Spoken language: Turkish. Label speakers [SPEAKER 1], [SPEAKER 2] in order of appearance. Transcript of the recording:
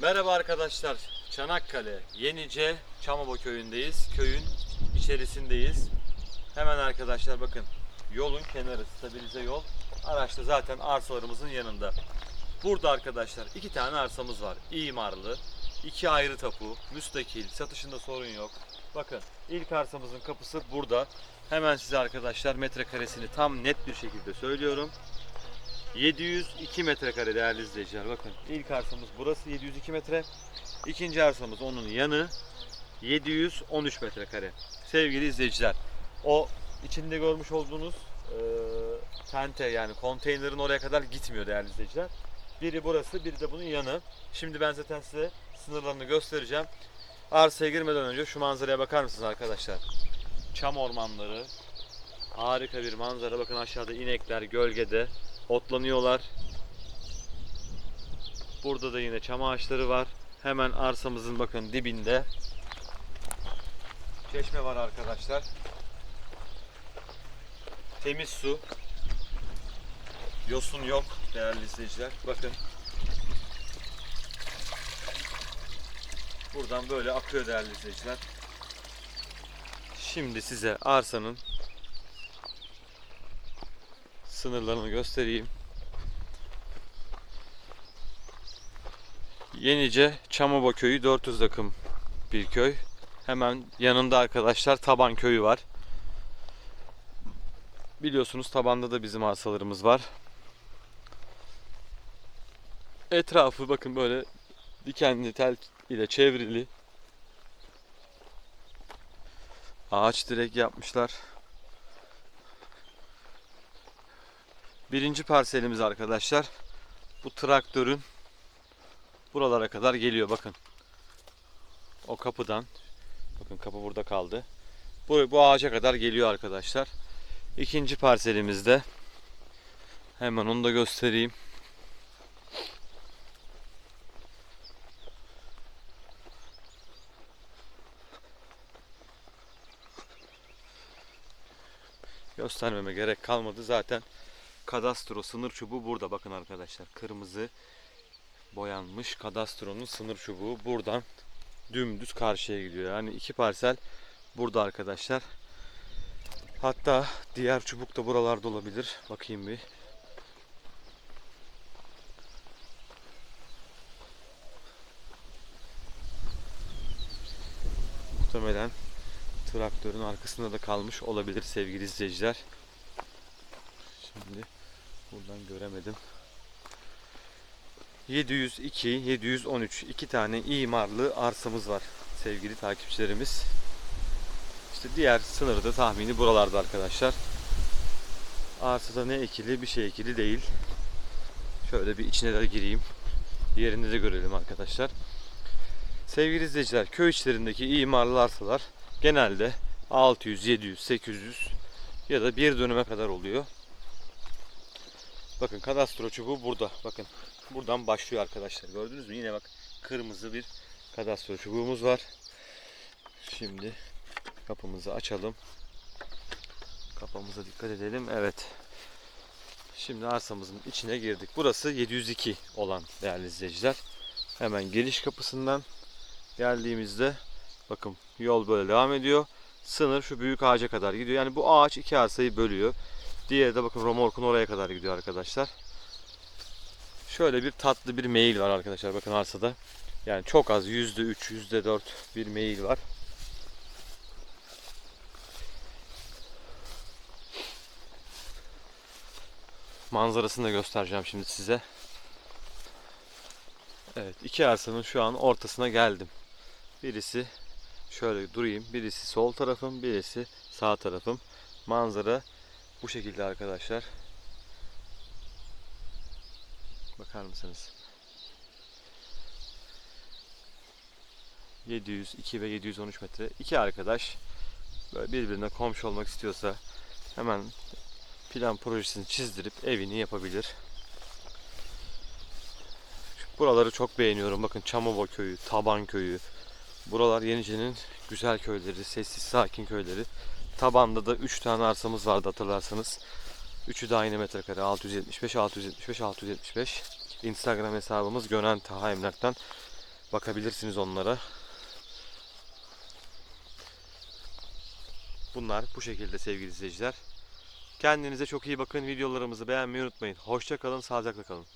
[SPEAKER 1] Merhaba arkadaşlar. Çanakkale, Yenice, Çamova köyündeyiz. Köyün içerisindeyiz. Hemen arkadaşlar bakın. Yolun kenarı, stabilize yol. Araç da zaten arsalarımızın yanında. Burada arkadaşlar iki tane arsamız var. İmarlı, iki ayrı tapu, müstakil, satışında sorun yok. Bakın ilk arsamızın kapısı burada. Hemen size arkadaşlar metrekaresini tam net bir şekilde söylüyorum. 702 metrekare değerli izleyiciler. Bakın ilk arsamız burası 702 metre. İkinci arsamız onun yanı 713 metrekare. Sevgili izleyiciler, o içinde görmüş olduğunuz e, tente yani konteynerin oraya kadar gitmiyor değerli izleyiciler. Biri burası, biri de bunun yanı. Şimdi ben zaten size sınırlarını göstereceğim. Arsaya girmeden önce şu manzaraya bakar mısınız arkadaşlar? Çam ormanları, harika bir manzara. Bakın aşağıda inekler gölgede otlanıyorlar. Burada da yine çam ağaçları var. Hemen arsamızın bakın dibinde çeşme var arkadaşlar. Temiz su. Yosun yok değerli izleyiciler. Bakın. Buradan böyle akıyor değerli izleyiciler. Şimdi size arsanın sınırlarını göstereyim. Yenice Çamova köyü 400 akım bir köy. Hemen yanında arkadaşlar Taban köyü var. Biliyorsunuz tabanda da bizim arsalarımız var. Etrafı bakın böyle dikenli tel ile çevrili. Ağaç direk yapmışlar. Birinci parselimiz arkadaşlar. Bu traktörün buralara kadar geliyor bakın. O kapıdan. Bakın kapı burada kaldı. Bu, bu ağaca kadar geliyor arkadaşlar. İkinci parselimizde. Hemen onu da göstereyim. Göstermeme gerek kalmadı zaten. Kadastro sınır çubuğu burada bakın arkadaşlar. Kırmızı boyanmış kadastronun sınır çubuğu buradan dümdüz karşıya gidiyor. Yani iki parsel burada arkadaşlar. Hatta diğer çubuk da buralarda olabilir. Bakayım bir. Muhtemelen traktörün arkasında da kalmış olabilir sevgili izleyiciler. Şimdi buradan göremedim. 702, 713 iki tane imarlı arsamız var sevgili takipçilerimiz. İşte diğer sınırda tahmini buralarda arkadaşlar. Arsada ne ekili bir şey ekili değil. Şöyle bir içine de gireyim. Yerinde de görelim arkadaşlar. Sevgili izleyiciler köy içlerindeki imarlı arsalar genelde 600, 700, 800 ya da bir dönüme kadar oluyor. Bakın kadastro çubuğu burada. Bakın buradan başlıyor arkadaşlar. Gördünüz mü? Yine bak kırmızı bir kadastro çubuğumuz var. Şimdi kapımızı açalım. Kapımıza dikkat edelim. Evet. Şimdi arsamızın içine girdik. Burası 702 olan değerli izleyiciler. Hemen geliş kapısından geldiğimizde bakın yol böyle devam ediyor. Sınır şu büyük ağaca kadar gidiyor. Yani bu ağaç iki arsayı bölüyor. Diğeri de bakın romorkun oraya kadar gidiyor arkadaşlar. Şöyle bir tatlı bir meyil var arkadaşlar bakın arsada. Yani çok az %3, %4 bir meyil var. Manzarasını da göstereceğim şimdi size. Evet iki arsanın şu an ortasına geldim. Birisi şöyle durayım. Birisi sol tarafım, birisi sağ tarafım. Manzara bu şekilde arkadaşlar. Bakar mısınız? 702 ve 713 metre. İki arkadaş böyle birbirine komşu olmak istiyorsa hemen plan projesini çizdirip evini yapabilir. Buraları çok beğeniyorum. Bakın Çamova köyü, Taban köyü. Buralar Yenice'nin güzel köyleri, sessiz sakin köyleri. Tabanda da 3 tane arsamız vardı hatırlarsanız. Üçü de aynı metrekare 675, 675, 675. Instagram hesabımız Gönen Taha Emlak'tan bakabilirsiniz onlara. Bunlar bu şekilde sevgili izleyiciler. Kendinize çok iyi bakın. Videolarımızı beğenmeyi unutmayın. Hoşça kalın, sağlıcakla kalın.